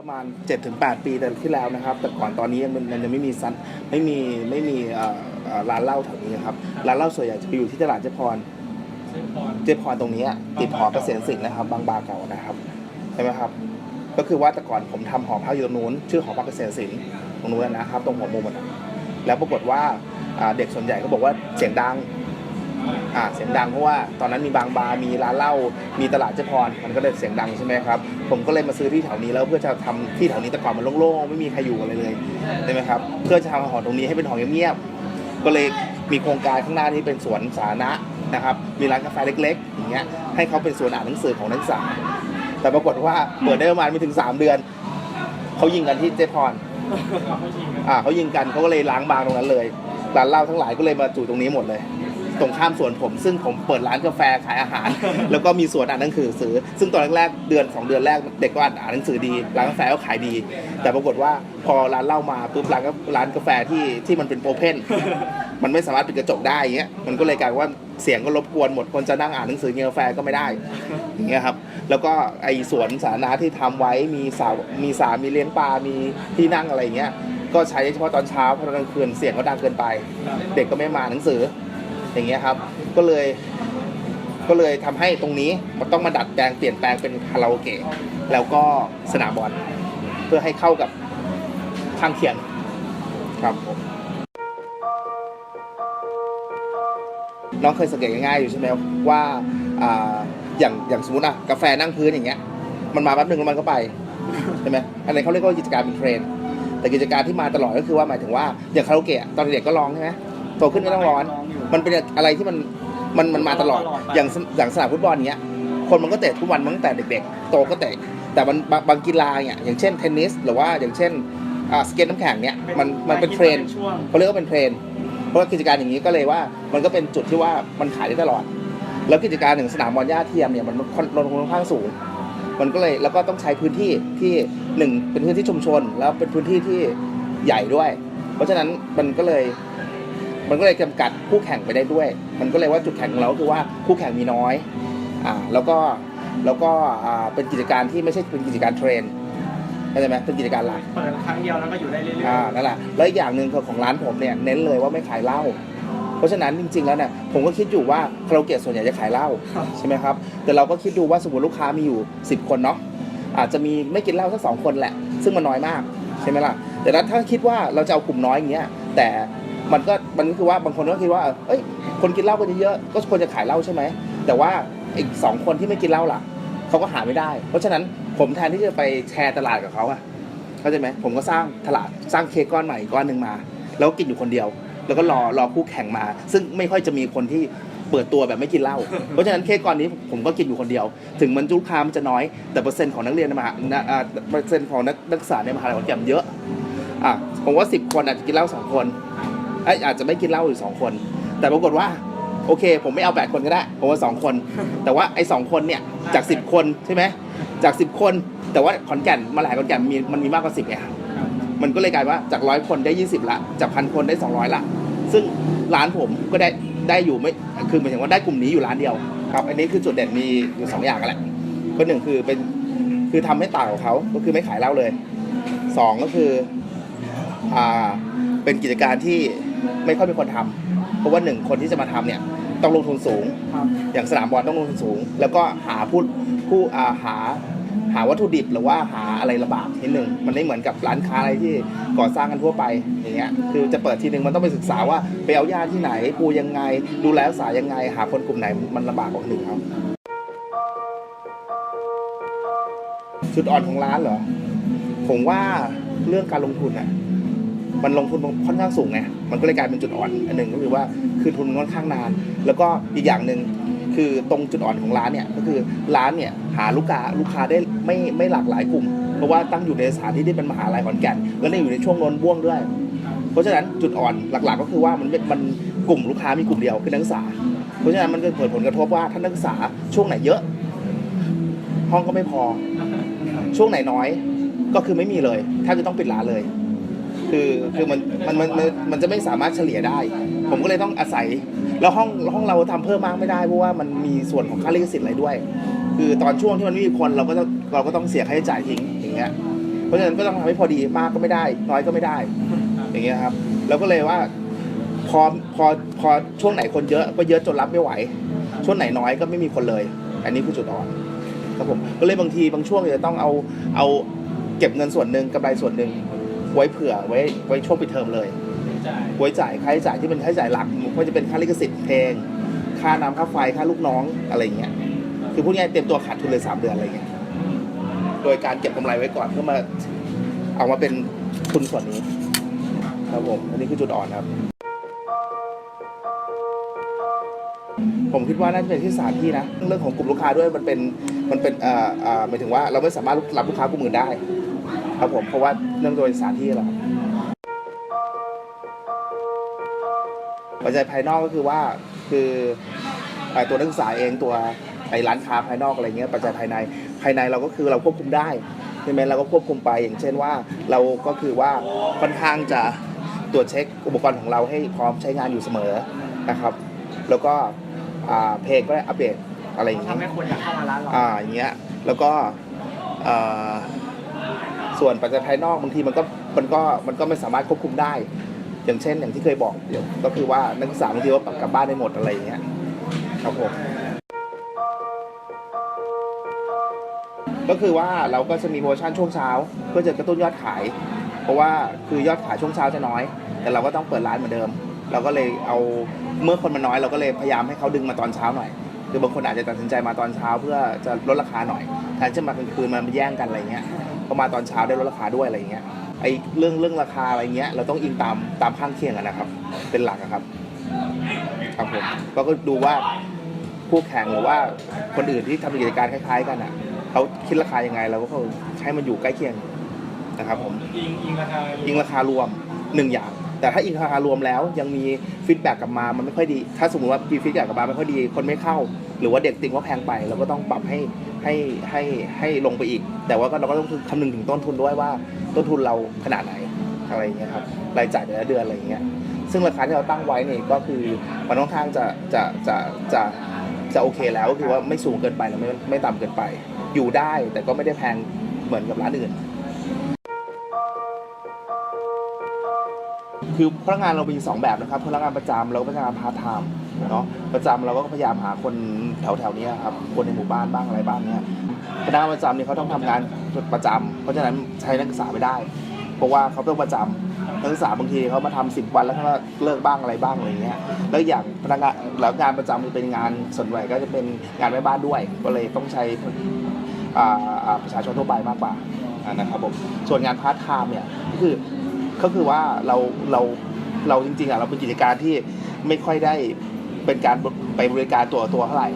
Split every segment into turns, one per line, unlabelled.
ประมาณ 7-8 ปีแต่ที่แล้วนะครับ แต่ก่อนตอนนี้มันมันยังไม่มีซันไม่มีไม่มีเอ่อเอ่อร้านเหล้าแถวนี้ครับร้านเหล้าส่วนใหญ่จะไปอยู่ที่ตลาดเจพร
เส้นพร
เจพรตรงนี้อะติดหอเกษียณสินนะครับ บางบาเก่านะครับใช่ไหมครับ ก็คือว่าแต่ก่อนผมทำหอพักอยู่ตรงนู้นชื่อหอพักเกษียณสินตรงนู้นนะครับ ตรงหัวมุมอะนะแล้วปรากฏว่าอ่าเด็กส่วนใหญ่ก็บอกว่าเสียงดัง อ่าเสียงดังเพราะว่าตอนนั้นมีบางบาร์มีร้านเหล้ามีตลาดเจพรมันก็เลยเสียงดังใช่ไหมครับผมก็เลยมาซื้อที่แถวนี้แล้วเพื่อจะทำที่แถวนี้แต่ก่อนมันโล่งๆไม่มีใครอยู่อะไรเลยใช่ไหมครับเพื่อจะทำหอตรงนี้ให้เป็นหอเงียบๆก็เลยมีโครงการข้างหน้าที่เป็นสวนสาธารณะนะครับมีร้านกาแฟเล็กๆอย่างเงี้ยให้เขาเป็นสวนอ่านหนังสือของนักศึกษา แต่ปรากฏว่าเปิดได้ประมาณไม่ถึง 3 เดือน เขายิงกันที่เจพร
ไม่จริงนะ
อ่าเขายิงกันเขาก็เลยล้างบางตรงนั้นเลยร้านเหล้าทั้งหลายก็เลยมาจู่ตรงนี้หมดเลย ตรงข้ามสวนผม ซึ่งผมเปิดร้านกาแฟขายอาหาร แล้วก็มีสวนอ่านหนังสือซึ่งตอนแรกๆเดือนสองเดือนแรกเด็กก็อ่านหนังสือดีร้านกาแฟก็ขายดี แต่ปรากฏว่าพอร้านเหล้ามาปุ๊บร้านก็ร้านกาแฟที่ที่มันเป็นโอเพนมันไม่สามารถปิดกระจกได้อย่างเงี้ยมันก็เลยกลายว่าเสียงก็รบกวนหมดคนจะนั่งอ่านหนังสือกินกาแฟก็ไม่ได้อย่างเงี้ยครับแล้วก็ไอสวนสาธารณะที่ทำไว้มีสาวมีสามีเลี้ยงปลา มีที่นั่งอะไรอย่างเงี้ยก็ใช้เฉพาะตอนเช้าเพราะตอนกลางคืนเสียงก็ดังเกินไป เด็กก็ไม่มาหนังสือ อย่างเงี้ยครับ ก็เลย ก็เลยทำให้ตรงนี้มันต้องมาดัดแปลงเปลี่ยนแปลงเป็นคาราโอเกะแล้วก็สนามบอลเพื่อให้เข้ากับข้างเคียงครับผมน้องเคยสังเกตง่ายๆอยู่ใช่ไหมว่าอ่าอย่างอย่างสมมติอะกาแฟนั่งพื้นอย่างเงี้ย มันมาแป๊บหนึ่งแล้วมันก็ไปใช่ไหมอันนี้นเขาเรียกว่ากิจการเป็นเทรนด์แต่กิจการที่มาตลอดก็คือว่าหมายถึงว่าอย่างคาราโอเกะอะตอนเด็กก็ร้องใช่ไหมโตขึ้นก็ต้องร้อง มันเป็นอะไรที่มันมันมันมาตลอดอย่างสอย่างสนามฟุตบอลเนี้ย คนมันก็เตะทุกวันมาตั้งแต่เด็กๆ โตก็เตะ แต่มันบางบางกีฬาเนี่ยอย่างเช่นเทนนิส หรือว่าอย่างเช่นอ่าสเก็ตน้ำแข็งเนี่ยมันมันเป็นเทรนด์
ช่วง
เขาเรียกว่าเป็นเทรนด์เพราะว่ากิจการอย่างนี้ก็เลยว่ามันก็เป็นจุดที่ว่ามันขายได้ตลอด แล้วกิจการหนึ่งสนามบอลหญ้าเทียมเนี่ยมันค่อนลงทุนค่อนข้างสูง มันก็เลยแล้วก็ต้องใช้พื้นที่ที่หนึ่งเป็นพื้นที่ชุมชน แล้วเป็นพื้นที่ที่ใหญ่ด้วย เพราะฉะนั้นมันก็เลย มันก็เลยจำกัดคู่แข่งไปได้ด้วย มันก็เลยว่าจุดแข็งของเราก็คือว่าคู่แข่งมีน้อยอ่าแล้วก็แล้วก็อ่าเป็นกิจการที่ไม่ใช่เป็นกิจการเทรนเข้าใจไหมเป็นกิจการหลัก
เปิดครั้งเดียวแล้วก็อยู่ได้เรื่อย
อ่านั่นแหละแล้วอีกอย่างหนึ่งคือของร้านผมเนี่ยเน้นเลยว่าไม่ขายเหล้าเพราะฉะนั้นจริง ๆ แล้วเนี่ยผมก็คิดอยู่ว่าคาราโอเกะส่วนใหญ่จะขายเหล้า
ๆ
ใช่ไหมครับแต่เราก็คิดดูว่าสมมติลูกค้ามีอยู่ 10 คนเนาะอาจจะมีไม่กินเหล้าสักสองคนแหละ ซึ่งมันน้อยมากใช่ไหมล่ะแต่ถ้าคิดว่าเราจะเอากลุ่มน้อยอย่างเงี้ยแต่ มันก็มันก็คือว่าบางคนก็คิดว่าเอ้ยคนกินเหล้ากันเยอะก็ควรจะขายเหล้าใช่ไหมแต่ว่าอีกสองคนที่ไม่กินเหล้าล่ะเขาก็หาไม่ได้ เพราะฉะนั้นผมแทนที่จะไปแชร์ตลาดกับเขาอะเข้าใจไหมผมก็สร้างตลาดสร้างเค้กก้อนใหม่ก้อนหนึ่งมา แล้วกินอยู่คนเดียว แล้วก็รอรอคู่แข่งมา ซึ่งไม่ค่อยจะมีคนที่เปิดตัวแบบไม่กินเหล้า เพราะฉะนั้นเค้กก้อนนี้ผมก็กินอยู่คนเดียว ถึงมันลูกค้ามันจะน้อย แต่เปอร์เซ็นต์ของนักเรียนในมหาเปอร์เซ็นต์ของนักนักศึกษาในมหาลัยขอนแก่นเยอะอะผมว่าสิบคนอาจจะกินเหล้าสองคน เอ้ยอาจจะไม่กินเหล้าอยู่สองคน แต่ปรากฏว่า โอเค ผมไม่เอาแปดคนก็ได้ผมว่าสองคน แต่ว่าไอ้สองคนเนี่ยจากสิบคนใช่ไหมจากสิบคน แต่ว่าขอนแก่นมหาลัยขอนแก่นมีมันมีมากกว่าสิบไงมันก็เลยกลายว่าจากร้อยคนได้ยี่สิบละจากพันคนได้สองร้อยละซึ่งร้านผมก็ได้ได้อยู่ไม่คือหมายถึงว่าได้กลุ่มนี้อยู่ร้านเดียวครับ อันนี้คือจุดเด่นมีอยู่สองอย่างกันแหละก็หนึ่งคือเป็นคือทำให้ต่างกับเขาก็คือไม่ขายเหล้าเลยสองก็คืออ่าเป็นกิจการที่ ไม่ค่อยมีคนทำเพราะว่าหนึ่งคนที่จะมาทำเนี่ยต้องลงทุนสูง
ครับ
อย่างสนามบอลต้องลงทุนสูง แล้วก็หาผู้ผู้อ่าหาหาวัตถุดิบหรือว่าหาอะไรระบากนิดหนึ่งมันไม่เหมือนกับร้านค้าอะไรที่ก่อสร้างกันทั่วไปอย่างเงี้ยคือจะเปิดทีหนึ่งมันต้องไปศึกษาว่าไปเอาหญ้าที่ไหนปูยังไง ดูแลรักษายังไง หาคนกลุ่มไหนมันลำบากกว่าคนอื่นเขาจุดอ่อนของร้านเหรอผมว่าเรื่องการลงทุนอะมันลงทุนค่อนข้างสูงไง มันก็เลยกลายเป็นจุดอ่อนอันหนึ่งก็คือว่าคือทุนค่อนข้างนาน แล้วก็อีกอย่างหนึ่งคือตรงจุดอ่อนของร้านเนี่ยก็คือร้านเนี่ยหาลูกค้าลูกค้าได้ไม่ไม่หลากหลายกลุ่ม เพราะว่าตั้งอยู่ในสถานที่ที่เป็นมหาลัยขอนแก่นแล้วเนี่ยอยู่ในช่วงนนบ่วงด้วย เพราะฉะนั้นจุดอ่อนหลักๆ ก็คือว่ามันเป็นมันกลุ่มลูกค้ามีกลุ่มเดียวคือนักศึกษา เพราะฉะนั้นมันก็เกิดผลกระทบว่าถ้านักศึกษาช่วงไหนเยอะ ห้องก็ไม่พอ ช่วงไหนน้อยก็คือไม่มีเลยแทบจะต้องปิดร้านเลย คือคือมันมันมันมันมันจะไม่สามารถเฉลี่ยได้ ผมก็เลยต้องอาศัย แล้วห้องห้องเราทำเพิ่มมากไม่ได้เพราะว่ามันมีส่วนของค่าลิขสิทธิ์อะไรด้วย คือตอนช่วงที่มันไม่มีคนเราก็ต้องเราก็ต้องเสียค่าใช้จ่ายทิ้งอย่างเงี้ยเพราะฉะนั้นก็ต้องทำให้พอดีมากก็ไม่ได้ น้อยก็ไม่ได้ อย่างเงี้ยครับแล้วก็เลยว่าพอพอพอช่วงไหนคนเยอะก็เยอะจนรับไม่ไหว ช่วงไหนน้อยก็ไม่มีคนเลย อันนี้คือจุดอ่อนครับผมก็เลยบางทีบางช่วงจะต้องเอาเอาเก็บเงินส่วนหนึ่งกำไรส่วนหนึ่ง ไว้เผื่อไว้ไว้ช่วงปิดเทอมเลย
จ่าย
ไว้จ่ายค่าใช้จ่ายที่เป็นค่าใช้จ่ายหลักไม่ว่าจะเป็นค่าลิขสิทธิ์เพลง ค่าน้ำค่าไฟค่าลูกน้องอะไรอย่างเงี้ยคือพูดง่ายๆเตรียมตัวขาดทุนเลยสามเดือนอะไรอย่างเงี้ยโดยการเก็บกำไรไว้ก่อนเพื่อมาเอามาเป็นทุนส่วนนี้ ครับผมอันนี้คือจุดอ่อนครับ ผมคิดว่าน่าจะเป็นที่สถานที่นะ เรื่องของกลุ่มลูกค้าด้วยมันเป็นมันเป็นเอ่อเอ่อหมายถึงว่าเราไม่สามารถรับลูกค้ากลุ่มอื่นได้ ครับผมเพราะว่าเนื่องโดยสถานที่แหละครับปัจจัยภายนอกก็คือว่าคือเอ่อตัวนักศึกษาเองตัวไอ้ร้านค้าภายนอกอะไรเงี้ยปัจจัยภายในภายในเราก็คือเราควบคุมได้ใช่ไหมเราก็ควบคุมไปอย่างเช่นว่าเราก็คือว่าค่อนข้างจะตรวจเช็คอุปกรณ์ของเราให้พร้อมใช้งานอยู่เสมอนะครับ แล้วก็อ่าเพลงก็ได้อัปเดตอะไรอย่างเงี้ย
ทำให้คนอยากเข้ามาร้านเรา
อ่าอย่างเงี้ยแล้วก็เอ่อ ส่วนปัจจัยภายนอกบางทีมันก็มันก็มันก็ไม่สามารถควบคุมได้ อย่างเช่น อย่างที่เคยบอกเดี๋ยวก็คือว่านักศึกษาบางทีว่ากลับบ้านได้หมดอะไรอย่างเงี้ยครับผมก็คือว่าเราก็จะมีโปรโมชั่นช่วงเช้า เพื่อจะกระตุ้นยอดขาย เพราะว่าคือยอดขายช่วงเช้าจะน้อย แต่เราก็ต้องเปิดร้านเหมือนเดิม เราก็เลยเอาเมื่อคนมันน้อยเราก็เลยพยายามให้เขาดึงมาตอนเช้าหน่อยคือบางคนอาจจะตัดสินใจมาตอนเช้า เพื่อจะลดราคาหน่อยแทนจะมากลางคืนมันมาแย่งกันอะไรเงี้ย ก็มาตอนเช้าได้ลดราคาด้วยอะไรเงี้ยไอ้เรื่องเรื่องราคาอะไรเงี้ยเราต้องอิงตามตามข้างเคียงกันะครับ เป็นหลักอะครับครับผมก็ก็ดูว่าคู่แข่งหรือว่าคนอื่นที่ทำกิจการคล้าย ๆ กันอะเขาคิดราคายังไงเราก็ใช้มันอยู่ใกล้เคียงนะครับผม
อิงอิงราคา
อิงราคารวมหนึ่งอย่าง แต่ถ้าอิงราคารวมแล้วยังมีฟีดแบ็กกลับมามันไม่ค่อยดี ถ้าสมมติว่าฟีดแบ็กกลับมาไม่ค่อยดี คนไม่เข้า หรือว่าเด็กติงว่าแพงไปเราก็ต้องปรับให้ให้ให้ให้ลงไปอีก แต่ว่าก็เราก็ต้องคำนึงถึงต้นทุนด้วยว่าต้นทุนเราขนาดไหนอะไรอย่างเงี้ยครับรายจ่ายแต่ละเดือนอะไรอย่างเงี้ยซึ่งราคาที่เราตั้งไว้เนี่ยก็คือมันค่อนข้างจะจะจะจะจะโอเคแล้วก็คือว่าไม่สูงเกินไปและไม่ไม่ต่ำเกินไป อยู่ได้แต่ก็ไม่ได้แพงเหมือนกับร้านอื่น คือพนักงานเรามีสองแบบนะครับพนักงานประจำแล้วก็พนักงานพาร์ทไทม์เนาะประจำเราก็พยายามหาคนแถวๆเนี้ยครับคนในหมู่บ้านบ้างอะไรบ้างเนี้ยพนักงานประจำเนี่ยเขาต้องทำงานประจำเพราะฉะนั้นใช้นักศึกษาไม่ได้ เพราะว่าเขาต้องประจำนักศึกษาบางทีเขามาทำสิบวันแล้วเขาก็เลิกบ้างอะไรบ้างอะไรเงี้ยแล้วอย่างพนักงานแล้วงานประจำจะเป็นงานส่วนใหญ่ก็จะเป็นงานแม่บ้านด้วย ก็เลยต้องใช้อ่าอ่าประชาชนทั่วไปมากกว่าอ่านะครับผมส่วนงานพาร์ทไทม์เนี่ยก็คือ ก็คือว่าเราเราเราจริงๆอะเราเป็นกิจการที่ไม่ค่อยได้เป็นการไปบริการตัวตัวเท่าไหร่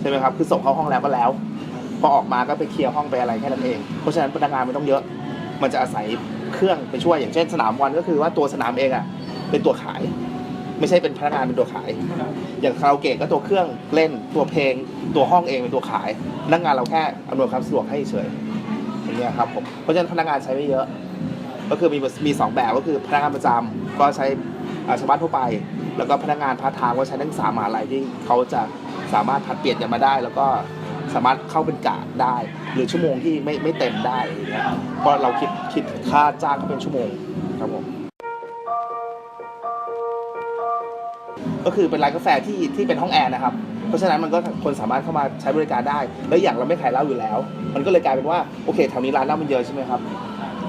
ใช่ไหมครับคือส่งเข้าห้องแล้วก็แล้ว พอออกมาก็ไปเคลียร์ห้องไปอะไรแค่นั้นเอง เพราะฉะนั้นพนักงานไม่ต้องเยอะ มันจะอาศัยเครื่องไปช่วยอย่างเช่นสนามบอลก็คือว่าตัวสนามเองอะเป็นตัวขาย ไม่ใช่เป็นพนักงานเป็นตัวขาย อย่างคาราโอเกะก็ตัวเครื่องเล่นตัวเพลง ตัวห้องเองเป็นตัวขายพนักงานเราแค่อำนวยความสะดวกให้เฉยอย่างเงี้ยครับผมเพราะฉะนั้นพนักงานใช้ไม่เยอะ ก็คือมีมีสองแบบก็คือพนักงานประจำก็ใช้ชาวบ้านทั่วไป แล้วก็พนักงานพาร์ทไทม์ก็ใช้นักศึกษามหาลัยที่เขาจะสามารถผัดเปลี่ยนกันมาได้ แล้วก็สามารถเข้าเป็นกะได้ หรือชั่วโมงที่ไม่ไม่เต็มได้เงี้ยเพราะเราคิดคิดค่าจ้างเขาเป็นชั่วโมงครับผมก็คือเป็นร้านกาแฟที่ที่เป็นห้องแอร์นะครับ เพราะฉะนั้นมันก็คนสามารถเข้ามาใช้บริการได้ แล้วอย่างเราไม่ขายเหล้าอยู่แล้ว มันก็เลยกลายเป็นว่าโอเคแถวนี้ร้านเหล้ามันเยอะใช่ไหมครับ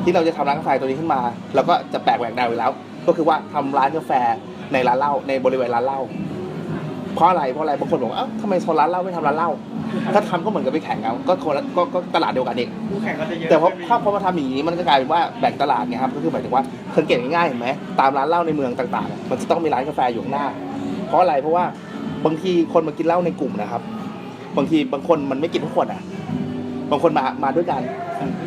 ที่เราจะทำร้านกาแฟตัวนี้ขึ้นมาเราก็จะแปลกแหวกแนวอยู่แล้ว ก็คือว่าทำร้านกาแฟในร้านเหล้าในบริเวณร้านเหล้าเพราะอะไรเพราะอะไรบางคนบอกว่าเอ้าทำไมโซนร้านเหล้าไม่ทำร้านเหล้าถ้าทำก็เหมือนกับไปแข่งกันก็คนละก็ก็ตลาดเดียวกันเอง
คู่แข่งก็จะเยอะ
แต่ว่าภาพพอมาทำอย่างนี้มันก็กลายเป็นว่าแบ่งตลาดไงครับก็คือหมายถึงว่าสังเกตง่ายๆเห็นไหมตามร้านเหล้าในเมืองต่างๆ มันจะต้องมีร้านกาแฟอยู่ข้างหน้า เพราะอะไรเพราะว่าบางทีคนมากินเหล้าในกลุ่มนะครับ บางทีบางคนมันไม่กินทุกคนอะ บางคนมามาด้วยกัน
เพื่อน
อ่า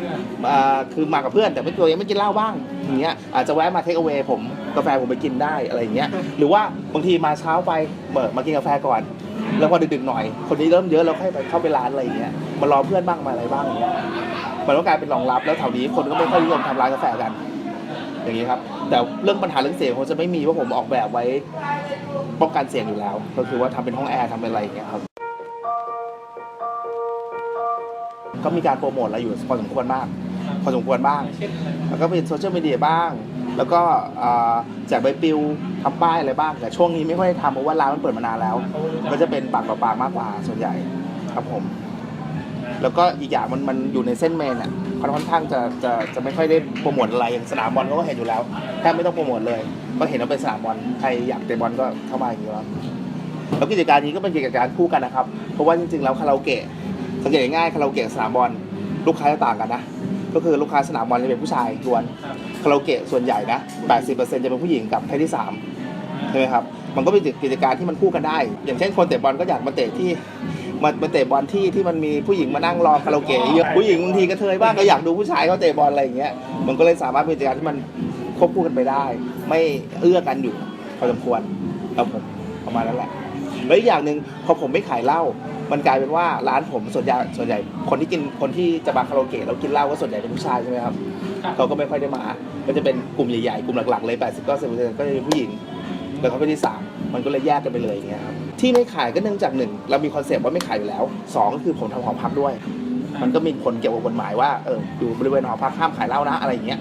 คือมากับเพื่อนแต่ไม่ตัวยังไม่กินเหล้าบ้างอย่างเงี้ยอาจจะแวะมาเทคเอา a y ผมกาแฟผมไปกินได้อะไรอย่างเงี้ยหรือว่าบางทีมาเช้าไปเบิกมากินกาแฟก่อน แล้วพอดึกๆหน่อย คนนี้เริ่มเยอะเราค่อยไปเข้าไปร้านอะไรอย่างเงี้ยมารอเพื่อนบ้างมาอะไรบ้างอย่างเงี้ยมันก็กลายเป็นรองรับแล้วแถวนี้คนก็ไม่ค่อยนิยมทำร้านกาแฟกัน อย่างนี้ครับ แต่เรื่องปัญหาเรื่องเสียงคงจะไม่มีเพราะผมออกแบบไว้ป้องกันเสียงอยู่แล้ว ก็คือว่าทำเป็นห้องแอร์ทำเป็นอะไรอย่างเงี้ยครับก็มีการโปรโมทอะไรอยู่พอสมควรมาก พอสมควรบ้าง
เช่นอะไรบ้าง
แล้วก็เป็นโซเชียลมีเดียบ้าง แล้วก็อ่าแจกใบปลิวทำป้ายอะไรบ้างแต่ช่วงนี้ไม่ค่อยได้ทำเพราะว่าร้านมันเปิดมานานแล้ว
เขารู้จั
ก็จะเป็นปากต่อปากมากกว่าส่วนใหญ่ครับผม แล้วก็อีกอย่างมันมันอยู่ในเส้นเมนอะค่อนข้างจะจะจะไม่ค่อยได้โปรโมทอะไรอย่างสนามบอลก็เห็นอยู่แล้วแทบไม่ต้องโปรโมทเลย ก็เห็นว่าเป็นสนามบอลใครอยากเตะบอลก็เข้ามาอย่างนี้แล้วแล้วกิจการนี้ก็เป็นกิจการคู่กันนะครับ เพราะว่าจริงๆแล้วคาราโอเกะสังเกตง่ายๆคาราโอเกะกับสนามบอลลูกค้าจะต่างกันนะ ก็คือลูกค้าสนามบอลจะเป็นผู้ชายล้วนคาราโอเกะส่วนใหญ่นะ 80%จะเป็นผู้หญิงกับเพศที่3ใช่ไหมครับมันก็เป็นกิจการที่มันคู่กันได้ อย่างเช่นคนเตะบอลก็อยากมาเตะที่มามาเตะบอลที่ที่มันมีผู้หญิงมานั่งรอคาราโอเกะเยอะผู้หญิงบางทีก็เทยบ้างก็อยากดูผู้ชายเขาเตะบอลอะไรอย่างเงี้ยมันก็เลยสามารถเป็นกิจการที่มันควบคู่กันไปได้ ไม่เอื้อกันอยู่พอสมควรครับผมประมาณนั้นแหละแล้วอีกอย่างหนึ่งพอผมไม่ขายเหล้า มันกลายเป็นว่าร้านผมส่วนใหญ่ส่วนใหญ่คนที่กินคนที่จะมาคาราโอเกะแล้วกินเหล้าก็ส่วนใหญ่เป็นผู้ชายใช่ไหมครับ
ครับ
เขาก็ไม่ค่อยได้มา ก็จะเป็นกลุ่มใหญ่ๆกลุ่มหลักๆเลย80ก็10ก็จะเป็นผู้หญิงแล้วเขาเป็นที่สามมันก็เลยแยกกันไปเลยอย่างเงี้ยครับที่ไม่ขายก็เนื่องจากหนึ่งเรามีคอนเซปต์ว่าไม่ขายอยู่แล้วสองก็คือผมทำหอพักด้วย มันก็มีผลเกี่ยวกับกฎหมายว่าเอออยู่บริเวณหอพักห้ามขายเหล้านะอะไรอย่างเงี้ย